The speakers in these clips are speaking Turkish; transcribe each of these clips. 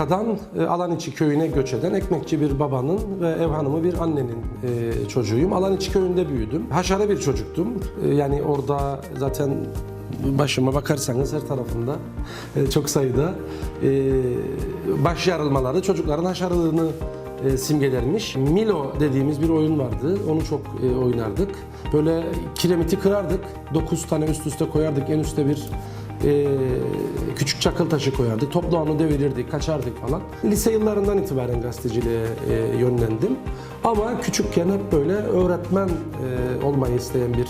Ankara'dan e, Alaniçi köyüne göç eden ekmekçi bir babanın ve ev hanımı bir annenin e, çocuğuyum. Alaniçi köyünde büyüdüm. Haşarı bir çocuktum. E, yani orada zaten başıma bakarsanız her tarafında çok sayıda baş yarılmaları çocukların haşarılığını simgelermiş. Milo dediğimiz bir oyun vardı. Onu çok oynardık. Böyle kiremiti kırardık. 9 tane üst üste koyardık. En üstte bir e, küçük çakıl taşı koyardık. Topla onu devirirdik, kaçardık falan. Lise yıllarından itibaren gazeteciliğe e, yönlendim. Ama küçükken hep böyle öğretmen e, olmayı isteyen bir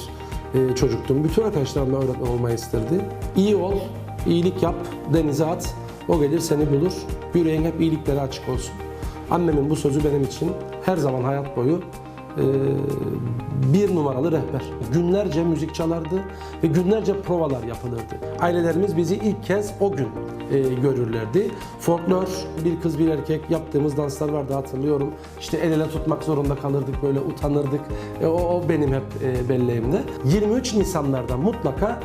e, çocuktum. Bütün arkadaşlarım da öğretmen olmayı isterdi. İyi ol, iyilik yap, denize at. O gelir seni bulur. Yüreğin hep iyiliklere açık olsun. Annemin bu sözü benim için her zaman hayat boyu bir numaralı rehber. Günlerce müzik çalardı ve günlerce provalar yapılırdı. Ailelerimiz bizi ilk kez o gün e, görürlerdi. Folklor, bir kız bir erkek yaptığımız danslar vardı hatırlıyorum. İşte el ele tutmak zorunda kalırdık, böyle utanırdık. E, o, o benim hep e, belleğimde. 23 Nisanlarda mutlaka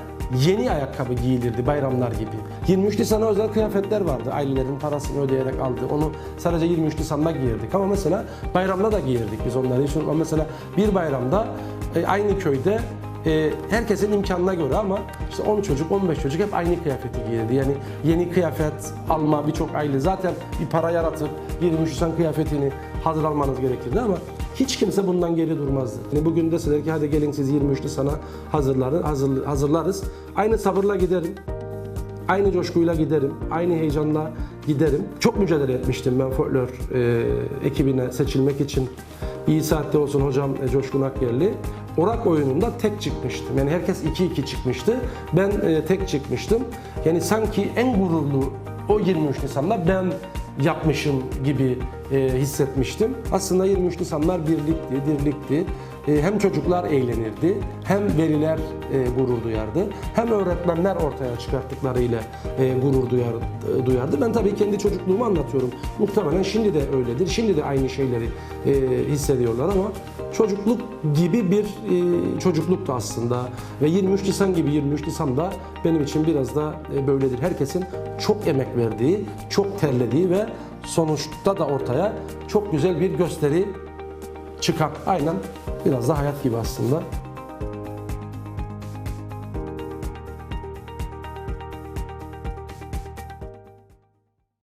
yeni ayakkabı giyilirdi bayramlar gibi. 23 Nisan'a özel kıyafetler vardı. Ailelerin parasını ödeyerek aldı. Onu sadece 23 Nisan'da giyirdik. Ama mesela bayramda da giyirdik biz onları. Şimdi mesela bir bayramda e, aynı köyde e, herkesin imkanına göre ama işte 10 çocuk 15 çocuk hep aynı kıyafeti giyirdi. Yani yeni kıyafet alma birçok aile zaten bir para yaratıp 23 Nisan kıyafetini hazır almanız gerekirdi ama hiç kimse bundan geri durmazdı. Yani bugün deseler ki hadi gelin siz 23 Nisan'a hazırların, hazır, hazırlarız. Aynı sabırla giderim. Aynı coşkuyla giderim, aynı heyecanla giderim. Çok mücadele etmiştim ben folklor e, ekibine seçilmek için. İyi saatte olsun hocam e, Coşkun Akgerli. Orak oyununda tek çıkmıştım. Yani herkes 2-2 çıkmıştı. Ben e, tek çıkmıştım. Yani sanki en gururlu o 23 Nisan'da ben yapmışım gibi e, hissetmiştim. Aslında 23 Nisanlar birlikti, dirlikti. E, hem çocuklar eğlenirdi, hem veliler e, gurur duyardı, hem öğretmenler ortaya çıkarttıklarıyla e, gurur duyar, e, duyardı. Ben tabii kendi çocukluğumu anlatıyorum. Muhtemelen şimdi de öyledir. Şimdi de aynı şeyleri e, hissediyorlar ama çocukluk gibi bir e, çocukluktu aslında. Ve 23 Nisan gibi 23 Nisan da benim için biraz da e, böyledir. Herkesin çok emek verdiği, çok terlediği ve sonuçta da ortaya çok güzel bir gösteri çıkan aynen biraz da hayat gibi aslında.